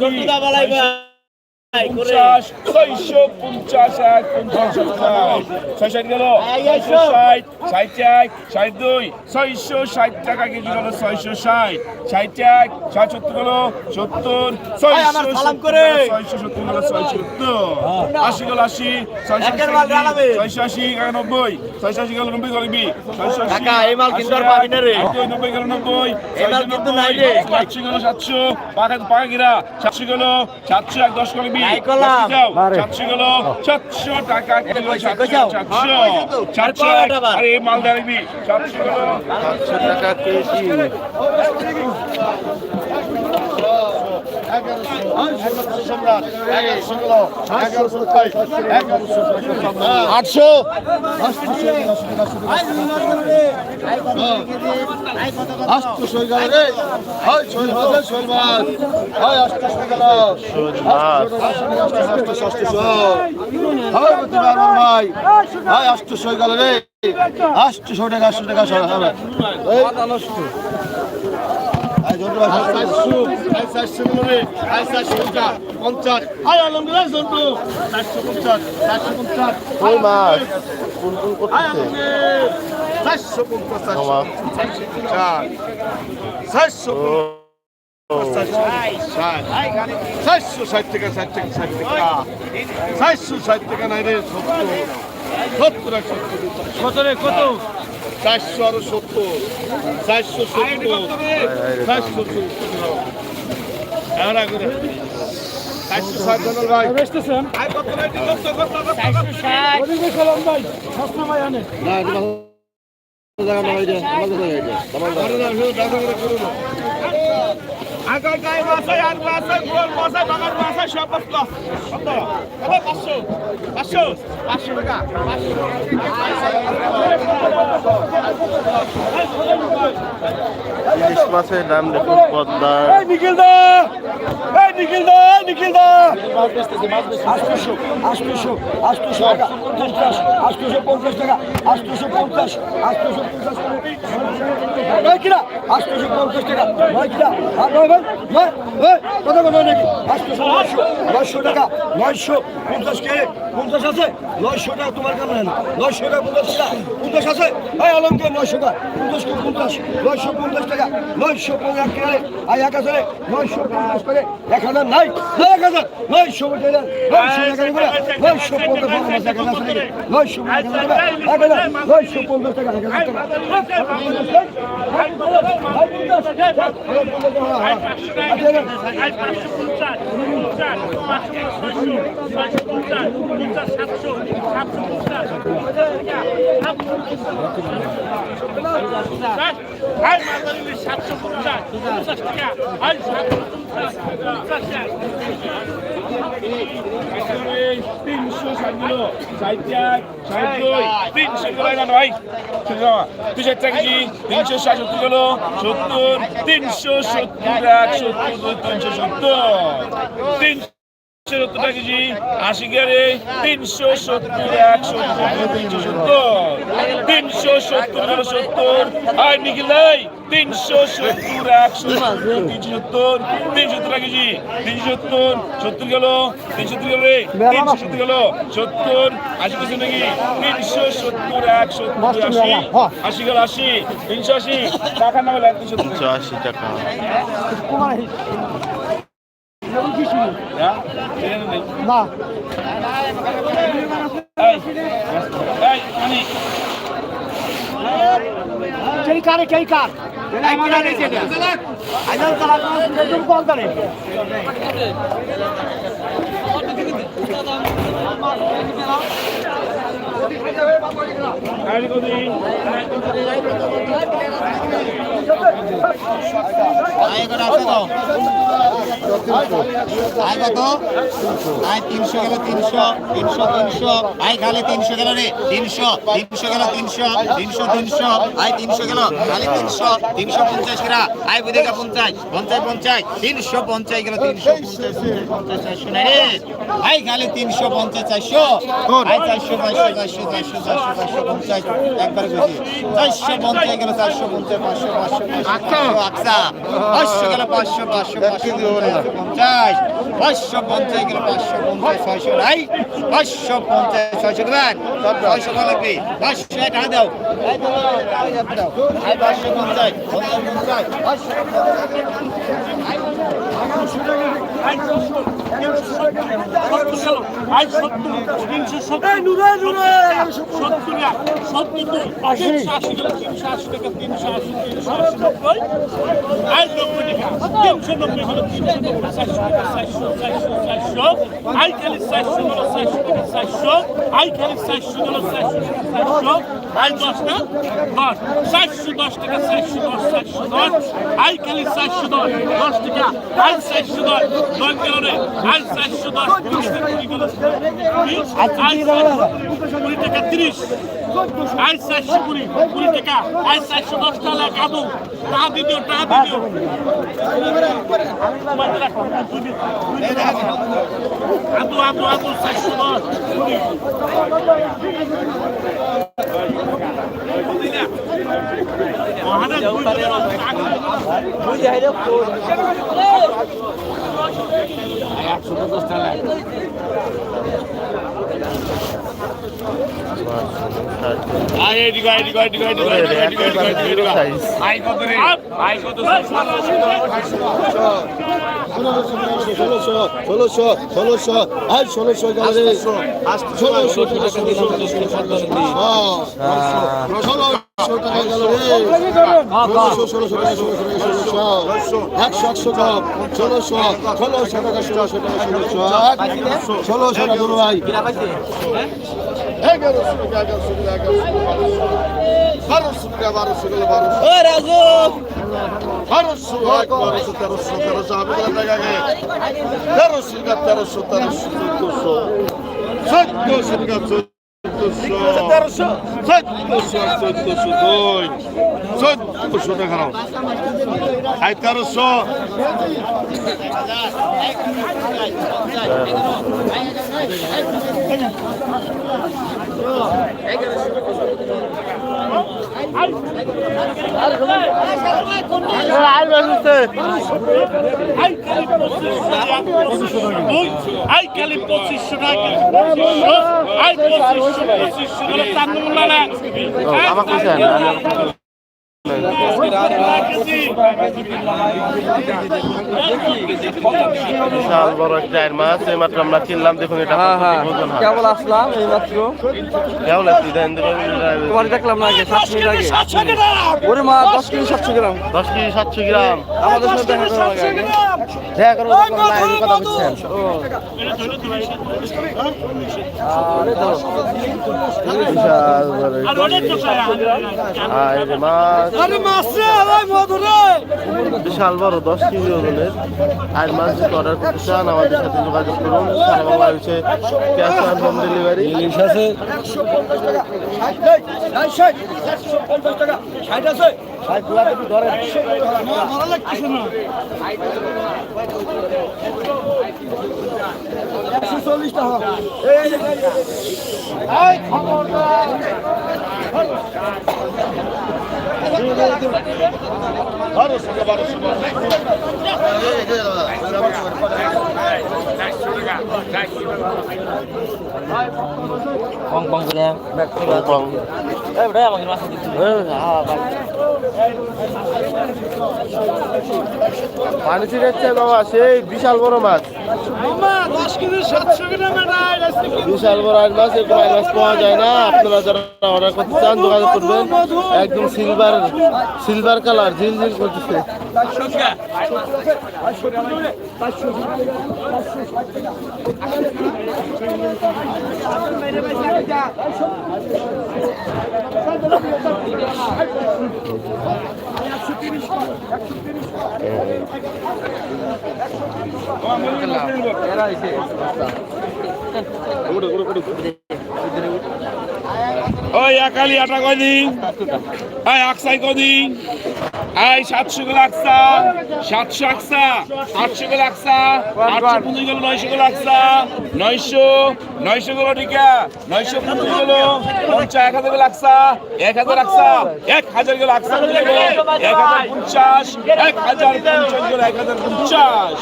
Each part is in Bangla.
চট্টুদা বালাই ভাই। করে পঞ্চাশ ছয়শো পঞ্চাশ এক পঞ্চাশ ছয়। ষাট গেল। ছয়শো ষাট ষাট এক ষাট দুই। ছয়শো ষাট টাকা কেজি গেল ছয়শো ষাট। ষাট এক ষাট সত্তর গেল সত্তর। ছয়শো সত্তর গেল ছয়শো সত্তর আশি গেল আশি ছয়শো ছয়শো আশি একানব্বই। ছয়শো আশি গেল নব্বই গেলবি ছয়শো আশি নব্বই, নব্বই গেল নব্বই। ছয়শো নব্বই, নাই রে। সাতশো গেল সাতশো। পাকা পাকা গিরা। সাতশো গেল সাতশো এক দশ করবি সাতশো গেল সাতশো টাকা কিলো তো। সাতশো আর এক। কয়টা বার? আরে এই মাল দাঁড়াবি সাতশো গেল টাকা কেজি আটশো আটশো হয় হয় হয় হয় আটশো টাকা আটশো টাকা সব হবে এই এই জন্টু ভাই, চারশো, পঞ্চাশ, চারশো চারশো ষাট টাকা ষাট টাকা ষাট টাকা চারশো ষাট টাকা নাই রে সত্তর সত্তর আর সত্তর কত কত চারশো আরও সত্তর চারশো সত্তর চারশো সত্তর এবার আগে রে। চারশো ষাট জনের ভাই না এটা ভালো জায়গা না এটা ভালো জায়গা এটা ভালো জায়গা আগার গায়ে মাছাই আর মাছাই গোল মাছাই বাগার মাছাই সব কত কত কত পাঁচশো পাঁচশো পাঁচশো টাকা ইলিশ মাছের দাম দেখুন পদ্মা এই নিখিল দা এই নিখিল দা এই নিখিল দা আটশোশো আটশোশো আটশোশো টাকা পঞ্চাশ আটশোশো পঞ্চাশ টাকা আটশোশো পঞ্চাশ আটশোশো পঞ্চাশ নয় কিনা আটশোশো পঞ্চাশ টাকা নয় কিনা আর নয় ভাই নয় নয় কত কত নাকি? নয়শো নয়শো টাকা নয়শো পঞ্চাশ কে? পঞ্চাশ আছে? নয়শো টাকা তোমার কেমন নয়শো টাকা পঞ্চাশ টাকা। পঞ্চাশ আছে? এই আলমকে নয়শো টাকা। পঞ্চাশ কে পঞ্চাশ? নয়শো পঞ্চাশ টাকা। নয়শো পঞ্চাশ টাকা আই এক হাজারে। নয়শো পঞ্চাশ করে এক হাজার নাই। এক হাজার। নয়শো টাকা নয়শো টাকা নয়শো পঞ্চাশ টাকা এক হাজার? নয়শো পঞ্চাশ টাকা। এক হাজার নয়শো পঞ্চাশ হাজার টাকা তিনশো ষাট কিলো ষাট ষাট দুই তিনশো না নয় টাকা কেজি তিনশো ষাট সত্তর কিলো সত্তর তিনশো সত্তর এক সত্তর দুই তিনশো সত্তর তিনশো সত্তর টাকা কেজি আশি গেলে তিনশো সত্তর এক সত্তর তিনশো সত্তর তিনশো সত্তর। সত্তর আর নিখিল তিনশো সত্তর এক সত্তর তিনশো সত্তর তিনশো সত্তর কেজি তিনশো সত্তর সত্তর গেল তিনশো সত্তর গেল রে তিনশো সত্তর গেল সত্তর। আশি নাকি? তিনশো সত্তর এক সত্তর আশি। আশি গেল আশি। তিনশো আশি টাকা না হলে তিনশো আশি টাকা। হ্যাঁ? না। সেই কারে সেই কার? আইজাল আয় কত আয় তিনশো গেল তিনশো তিনশো তিনশো আয় খালি তিনশো গেল রে তিনশো তিনশো গেল তিনশো তিনশো তিনশো আয় তিনশো গেল খালি তিনশো তিনশো পঞ্চাশ কিরা আয় বুঝেগা পঞ্চাশ পঞ্চাশ পঞ্চাশ তিনশো পঞ্চাশ গেল তিনশো পঞ্চাশ চারশো নাই রে আয় খালি তিনশো পঞ্চাশ চারশো চারশো চারশো চারশো পঞ্চাশ একবারে বেশি চারশো পঞ্চাশ গেল চারশো পঞ্চাশ পাঁচশো পাঁচশো পাঁচশো আকসা পাঁচশো গেল পাঁচশো পাঁচশো পাঁচশো পঞ্চাশ পাঁচশো পঞ্চাশ গেল পাঁচশো পঞ্চাশ ছয়শো নাই পাঁচশো পঞ্চাশ ছয়শো দেবেন ছয়শো লাগবে পাঁচশো টাকা দাও দাও, পাঁচশো পঞ্চাশ পঞ্চাশ পঞ্চাশ পাঁচশো চারশো দশ টাকা চারশো দশ চারশো দশ আই খালি চারশো দশ দশ টাকা আই চারশো দশ দশ গেল রে আই চারশো দশ কুড়ি টাকা তিরিশ। আই চারশো কুড়ি কুড়ি টাকা। আই চারশো দশ টাকা কাদু টাকা দিদিও টাকা। দিদিও আদু আদু আদু চারশো দশ কুড়ি। মহারাজ রে? আয় কত? ষোলোশো ষোলোশো ষোলোশো আর ষোলোশো টাকা ষোলোশো ষোলোশো টাকা গেল রে ষোলোশো ষোলোশো টাকা ষোলোশো ষোলোশো একশো একশো কম ষোলোশো ষোলোশো টাকা ষোলোশো টাকা ষোলোশো ষোলোশো টাকা দুটো ভাই বারোশো টাকা বারোশো টাকা বারোশো বারোশো এক বারোশো তেরোশো তেরোশো আমি তেরোশো তেরোশো তেরোশো চোদ্দশো চোদ্দশো তেরোশো চোদ্দশো চোদ্দশো দুই চোদ্দশো টাকা আই তেরোশো আই খালি পঁচিশশো টাকা। আই পঁচিশশো পঁচিশশো করে বিশাল বড় একটা মাছ এই মাত্র আমরা কিনলাম দেখুন এটা হ্যাঁ হ্যাঁ। কেবল আসলাম এই মাত্র। কেমন লাগছে তোমার দেখলাম না আগে সাত আগে। ওরে মা দশ কেজি সাতশো গ্রাম। দশ কেজি সাতশো গ্রাম। আমাদের সাথে দেখা করার আগে। দেখা করব দেখলাম না এই কথা বুঝছেন ও। আরে তো বিশাল বড় আর মাছ বিশাল বড় দশ কেজি ওজনের। আর মাছ যদি অর্ডার করতে চান আমাদের সাথে যোগাযোগ করুন। সারা বাংলাদেশে ক্যাশ অন হোম ডেলিভারি ষাট আছে। চল্লিশ টাকা বারোশো টাকা। পানি ছিটাচ্ছে বাবা সেই বিশাল বড় মাছ বিশাল বড় আইল মাছ এরকম আইল মাছ পাওয়া যায় না। আপনারা যারা অর্ডার করতে চান যোগাযোগ করবেন। একদম সিলভার সিলভার কালার ঝিল ঝিল করতেছে। ওই একালি আটা কদিন ওই আকসাই কদিন আই সাতশো গুলো আকসা সাতশো আকসা আটশো গুলো আকসা আটশো পনেরো গুলো নয়শো গুলো আকসা নয়শো নয়শো গুলো টিকা নয়শো পনেরো গুলো পঞ্চাশ এক হাজারগুলো আকসা এক হাজার আকসা এক হাজারগুলো আকসা এক হাজার পঞ্চাশ এক হাজার পঞ্চাশগুলো এক হাজার পঞ্চাশ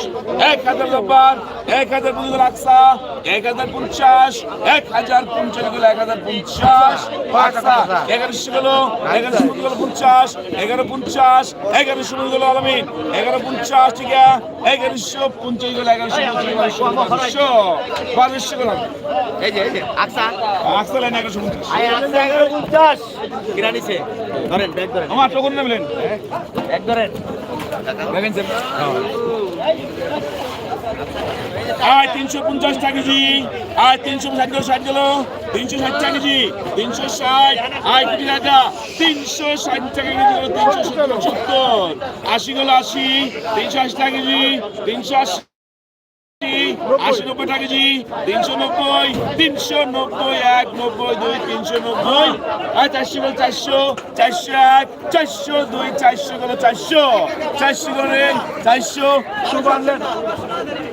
এক হাজার ব্যাপার এক হাজার পনেরো গুলো আকসা এক হাজার পঞ্চাশ এক হাজার পঞ্চাশগুলো এক হাজার পঞ্চাশ এগারোশো গুলো এগারোশো গুলো পঞ্চাশ এগারো পঞ্চাশ এগারোশো গুলো আলমিন এগারো পঞ্চাশ আছে এগারোশো পঞ্চাশগুলো এগারোশো পঞ্চাশ বারোশো বারোশো গুলো এই যে এই যে আকসা। আকসা লাইন এগারোশো পঞ্চাশ। এগারো পঞ্চাশ। কিনা নিছে? ধরেন ব্যাগ ধরেন। আমার টোকন নেবেন ব্যাগ ধরেন। দেখেন স্যার আয় তিনশো পঞ্চাশ টাকা কেজি, আয় তিনশো ষাট গেল ষাট গেল তিনশো ষাট টাকা কেজি, তিনশো ষাট, আয় কোটি টাকা, তিনশো ষাট টাকা কেজি, তিনশো সত্তর সত্তর, আশি গেল আশি, তিনশো আশি টাকা কেজি, তিনশো আশি টাকা কেজি, তিনশো নব্বই চারশো চারশো চারশো চারশো চারশো গেল চারশো চারশো করে চারশো সুবানলেন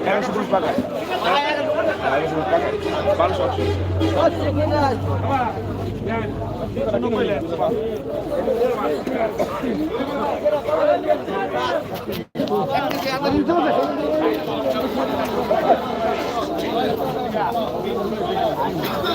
এগারোশো বিশ টাকা বারোশো চল্লিশ চল্লিশ চল্লিশ সম্রাট পেয়েছে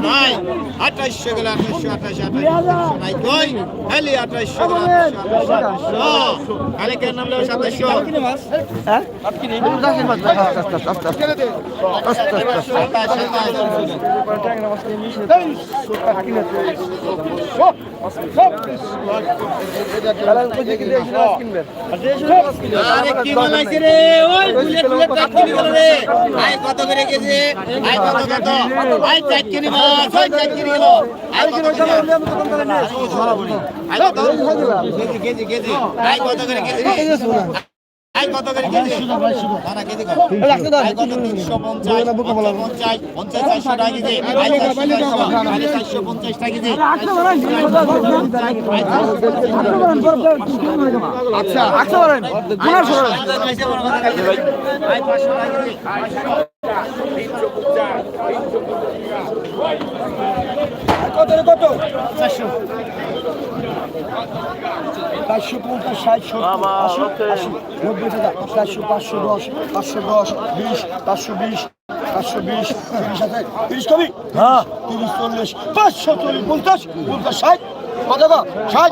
নাই আঠাশশো কত করে গেছে কত করে আই কত কেজি কেজি কেজি আই কত করে কেজি আই কত করে কেজি না না কেজি কত আই কত 350 পঞ্চাশ পঞ্চাশ চারশো টাকা কেজি চারশো পঞ্চাশ টাকা কেজি আচ্ছা আচ্ছা বলেন গুনার সরেন আই পাঁচশো টাকা কত কত চারশো চারশো পঞ্চাশ ষাট সত্তর আশি আশি নব্বই টাকা চারশো পাঁচশো দশ পাঁচশো দশ বিশ পাঁচশো বিশ পাঁচশো বিশ তিরিশ হাজার তিরিশ কবি? হ্যাঁ। তিরিশ চল্লিশ পাঁচশো চল্লিশ পঞ্চাশ পঞ্চাশ ষাট কত টাকা ষাট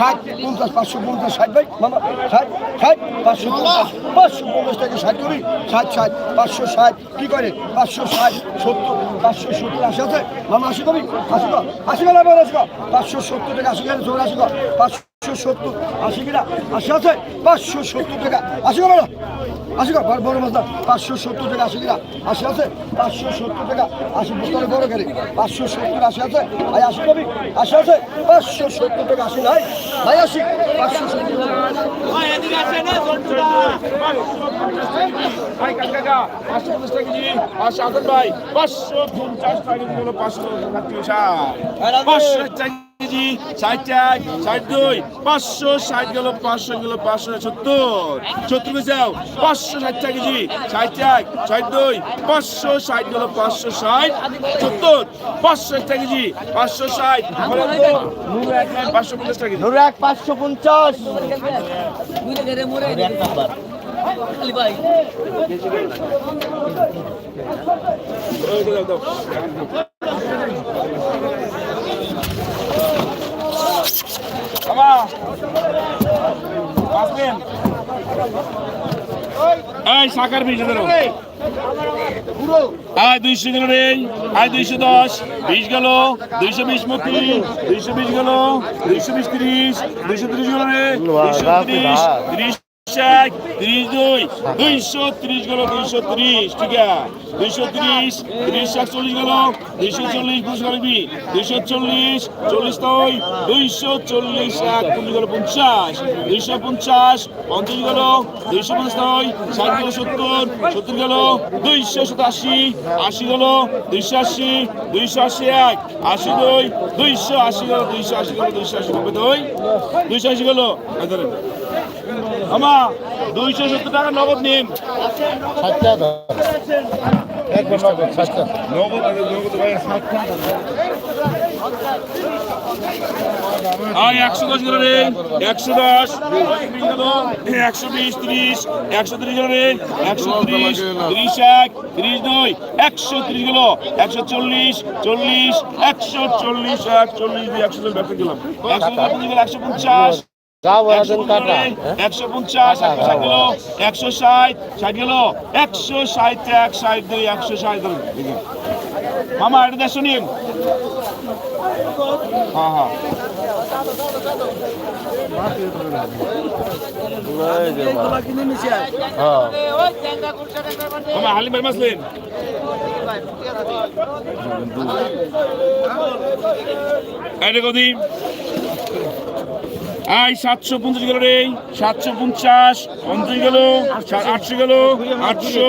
ষাট পঞ্চাশ পাঁচশো পঞ্চাশ ষাট ভাই মামা ষাট ষাট পাঁচশো পঞ্চাশ পাঁচশো পঞ্চাশ টাকা ষাট কবি? ষাট ষাট পাঁচশো ষাট কি করে? পাঁচশো ষাট সত্তর পাঁচশো সত্তর আশি আছে মামা আশি কবি? আশি কর আশি গেল আবার আশি কর পাঁচশো সত্তর টাকা আশি গেলে চলে আশি কর পাঁচশো সত্তর। আশি কিনা? আশি আছে? পাঁচশো সত্তর টাকা। আশি কর আশি কর। বড় বড় মাছ পাঁচশো সত্তর টাকা আশি কিনা? আশি আছে? পাঁচশো সত্তর টাকা। আশি বস্তারে বড় গেলে পাঁচশো সত্তর আশি আছে? ভাই আশি কবি? আশি আছে? পাঁচশো সত্তর টাকা আশি নাই ভাই আশি। পাঁচশো সত্তর কাকা পাঁচশো পঞ্চাশ টাকা কেজি। পাঁচশো আঠাশ ভাই পাঁচশো পঞ্চাশ টাকা কেজি হলো পাঁচশো পাঁচশো টাকা কেজি ষাট এক ষাট দুই পাঁচশো ষাট গেল পাঁচশো গেল পাঁচশো সত্তর। সত্তর কেজি পাঁচশো ষাট টাকা কেজি ষাট এক ষাট দুই পাঁচশো ষাট গেল পাঁচশো ষাট সত্তর। পাঁচশো টাকা কেজি পাঁচশো ষাট পাঁচশো পঞ্চাশ টাকা কেজি। এক পাঁচশো পঞ্চাশ। দাও দাও। এই শাখার বিশ ধরো আয় দুইশো গেল রে। আয় দুইশো দশ। বিশ গেল। দুইশো বিশ মতি দুইশো বিশ গেল। দুইশো বিশ তিরিশ। দুইশো তিরিশ গেল রে। দুইশো তিরিশ। তিরিশ এক, তিরিশ দুই, দুইশো তিরিশ গেল, দুইশো তিরিশ, ঠিক আছে? দুইশো তিরিশ তিরিশ একচল্লিশ গেল, দুইশো চল্লিশ পুরুষ গেলবি দুইশো চল্লিশ চল্লিশ নয় দুইশো চল্লিশ এক চল্লিশ গেল, পঞ্চাশ, দুইশো পঞ্চাশ পঞ্চাশ গেল, দুইশো পঞ্চাশ নয় ষাট গেল, সত্তর সত্তর গেল, দুইশো সাতাশি, আশি গেল, দুইশো আশি দুইশো আশি এক, আশি দুই, দুইশো আশি গেল, দুইশো আশি গেল, দুইশো আশি, নব্বই দুই, দুইশো আশি গেল আমা, দুইশো সত্তর টাকা নগদ নিন। একশো দশ গেল রে একশো দশ, একশো বিশ, ত্রিশ, একশো ত্রিশ গেল রে একশো ত্রিশ ত্রিশ এক, ত্রিশ দুই, একশো ত্রিশ গেল একশো চল্লিশ চল্লিশ, একশো চল্লিশ এক, চল্লিশ দুই, একশো ব্যবসা গেলাম একশো একশো পঞ্চাশ। একশো কাটা। একশো পঞ্চাশ একশো গেল একশো ষাট ষাট গেল। একশো ষাট এক ষাট দুই একশো ষাট মামা এটা দেড়শো নিন। হ্যাঁ হ্যাঁ। হ্যাঁ মামা হালিম ভাই মাসলেন এটা কদি আই সাতশো পঞ্চাশ গেল রে। সাতশো পঞ্চাশ পঞ্চাশ গেল আটশো গেল, আটশো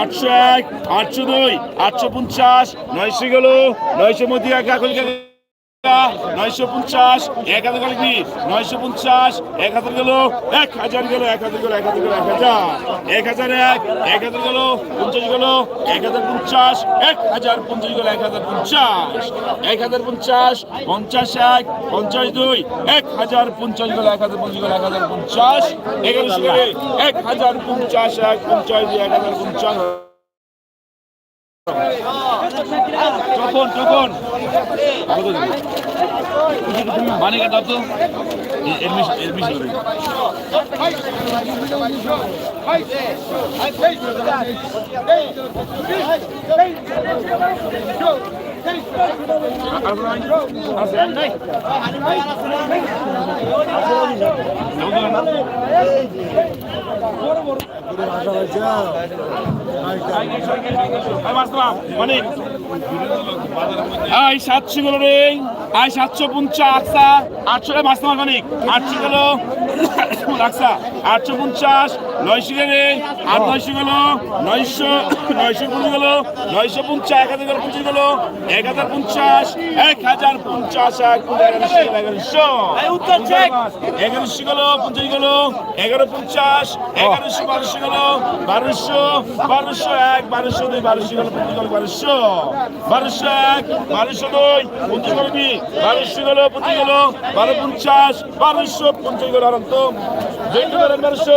আটশো এক, আটশো দুই, আটশো পঞ্চাশ, নয়শো গেল, নয়শো মধ্যে এক নয়শো পঞ্চাশ এক হাজার গেল কি নয়শো পঞ্চাশ এক হাজার গেল এক হাজার গেল এক হাজার গেল এক হাজার গেল এক হাজার এক হাজার এক এক হাজার গেল পঞ্চাশ গেল এক হাজার পঞ্চাশ এক হাজার পঞ্চাশ গেল এক হাজার পঞ্চাশ এক হাজার পঞ্চাশ পঞ্চাশ এক পঞ্চাশ দুই এক হাজার পঞ্চাশ গেল এক হাজার পঞ্চাশ গেল এক হাজার পঞ্চাশ এগারোশো গেলে এক হাজার পঞ্চাশ এক পঞ্চাশ দুই এক হাজার পঞ্চাশ যখন যখন মানে কাটা তো এডমিশন এডমিশন আই সাতশো গেল রে। আই সাতশো পঞ্চাশ আটশো। মাছ তোমার মানিক। আটশো গেল। আটশো পঞ্চাশ নয়শো গেলে আট নয়শো গেল। নয়শো নয়শো পঞ্চাশ গেল। নয়শো পঞ্চাশ এক হাজার গেল পঞ্চাশ গেল। এক হাজার পঞ্চাশ এক হাজার পঞ্চাশ এক এগারোশো এগারোশো। এগারোশো গেল পঞ্চাশ গেল। এগারো পঞ্চাশ এগারোশো বারোশো গেল। বারোশো বারোশো এক বারোশো দুই বারোশো গেল পঞ্চাশ গেল বারোশো বারোশো এক বারোশো দুই পঞ্চাশ গেল কি বারোশো গেল পঞ্চাশ গেল বারো পঞ্চাশ বারোশো পঞ্চাশ গেল আরাম তো করেন বারোশো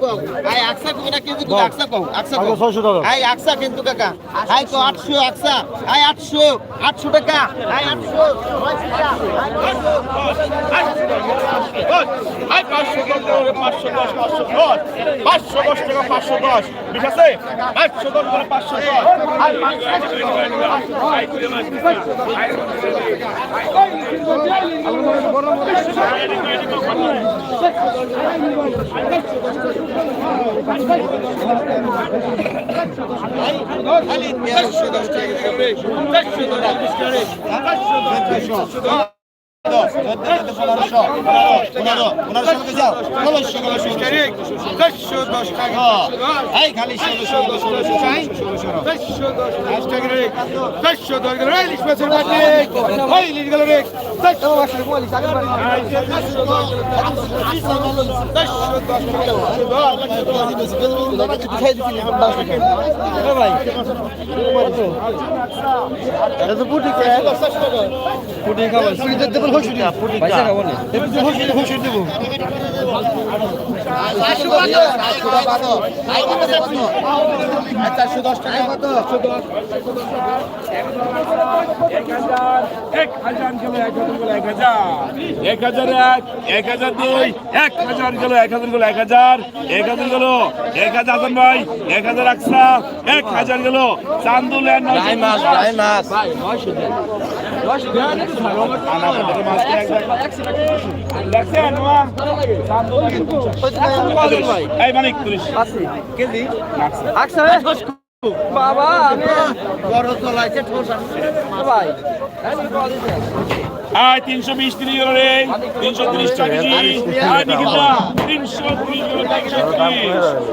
কও আই আকসা কও না কিন্তু আকসা কও আকসা কও ছয়শো টাকা আই আকসা কিন্তু কাকা আই কও 800 আকসা আই 800 800 টাকা আই 800 আই পাঁচশো দশ টাকা পাঁচশো দশ পাঁচশো দশ পাঁচশো দশ টাকা পাঁচশো দশ ঠিক আছে পাঁচশো দশ করে পাঁচশো দশ আই খালি 1310 টাকা পনেরোশো পনেরো পনেরোশো টাকা যাও ষোলোশো দশ টাকা এই পুটি খাবার পুটি দেবো পুটি পয়সা খাব না হসুটি হসুটি দেবো চারশো দশ টাকা কত এক হাজার এক এক হাজার দুই এক হাজার গেল এক হাজার গেল এক হাজার এক হাজার গেল এক হাজার হাসান ভাই এক হাজার আকসা এক হাজার গেল চান্দুল এই মানে তুলিস কেজি? আকসা বাবা আয় তিনশো বিশ তিরিশ গেল রে। তিনশো তিরিশ টাকা কেজি আয় নিকিতা তিনশো তিরিশ গেল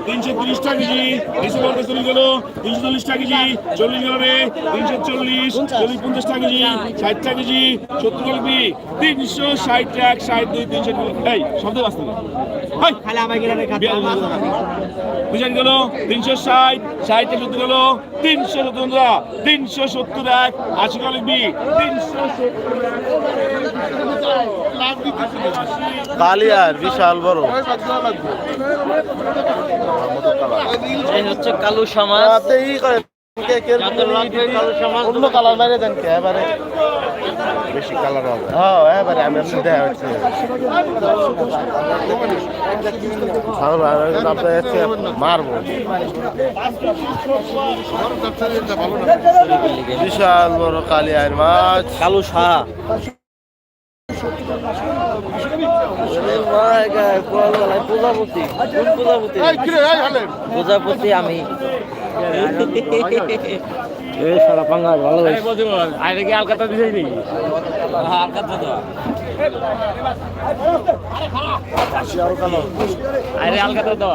তিনশো তিরিশ টাকা কেজি তিনশো পঞ্চাশ চল্লিশ গেল। তিনশো চল্লিশ টাকা কেজি চল্লিশ গেল রে তিনশো চল্লিশ। চল্লিশ পঞ্চাশ টাকা কেজি ষাট টাকা কেজি সত্তর গেল তিনশো ষাট এক ষাট দুই তিনশো এই শব্দ বাঁচতে বুঝেন গেল তিনশো ষাট ষাট সত্তর গেল তিনশো সত্তর তিনশো সত্তর এক আশি কলিক বি তিনশো কালিয়ার বিশাল বড়। এই হচ্ছে কালু সমাজ। আপনি ই করেন কে কে অন্য কালার বাইরে দেন কে এবারে? বেশি কালার হবে। হ্যাঁ এবারে আমি আপনি দেখা হচ্ছে। ছাগল আপনার হচ্ছে মারবো। বিশাল বড় কালিয়ার মাছ। কালু শাহ। প্রজাপতি? প্রজাপতি আমি। এই সারা পাঙ্গা ভালো আরে কি আলকাতা দিছে নাকি? আলকাতা তো। আরে আলকাতা তো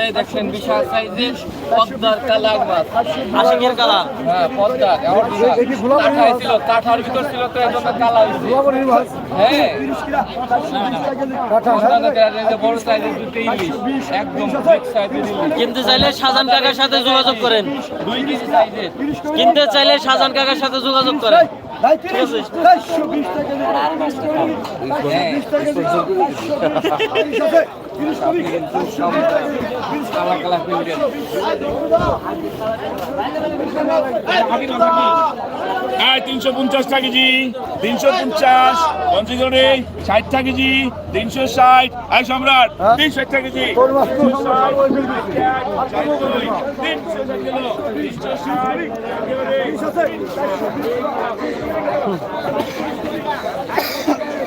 এই দেখছেন বিশাল সাইজের পদ্মার কালার মাছ আশিকের কালার হ্যাঁ পদ্মার আমার কাঠা ছিল কাঠার ভিতর ছিল তো এই কালা হয়েছে। হ্যাঁ। বড় সাইজের দুটো ইলিশ। একদম বিগ সাইজের কিনতে চাইলে সাজান কাকার সাথে যোগাযোগ করেন। দুই কেজি সাইজের কিনতে চাইলে সাজান কাকার সাথে যোগাযোগ করেন। ভাই তিরিশ চারশো বিশ টাকা চারশো বিশ টাকা কালা কালা তিনশো পঞ্চাশ টাকা কেজি তিনশো পঞ্চাশ পঞ্চাশ করে ষাট টাকা কেজি। তিনশো ষাট আয় সম্রাট তিনশো টাকা কেজি। তিনশো ষাট,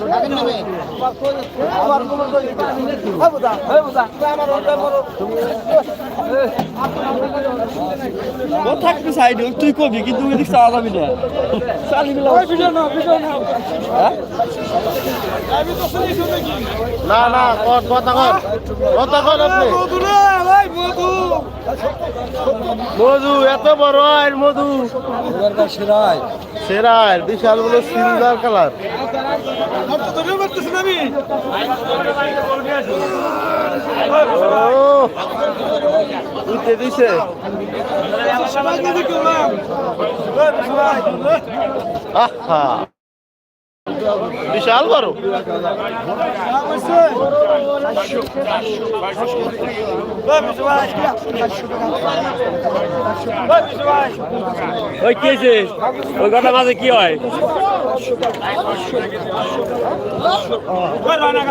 টাকার নামে ও থাকবি সাইডে? তুই কবি কিন্তু এদিক চাওয়া যাবি না। চালি না না কথা কর। কথা কর আপনি। মধু এত বড় আর মধু। সেরাই বিশাল বড় সিলভার কালার। উঠে দিছে। আহা। বিশাল বড়। ওই কি আছে ওই কথা মাঝে কি হয়? ওই রানা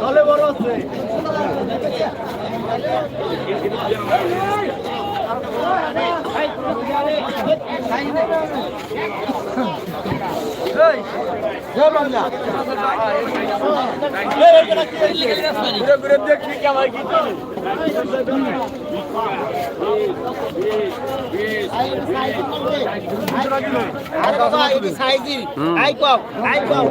দলে বড় আছে আই কম আই কম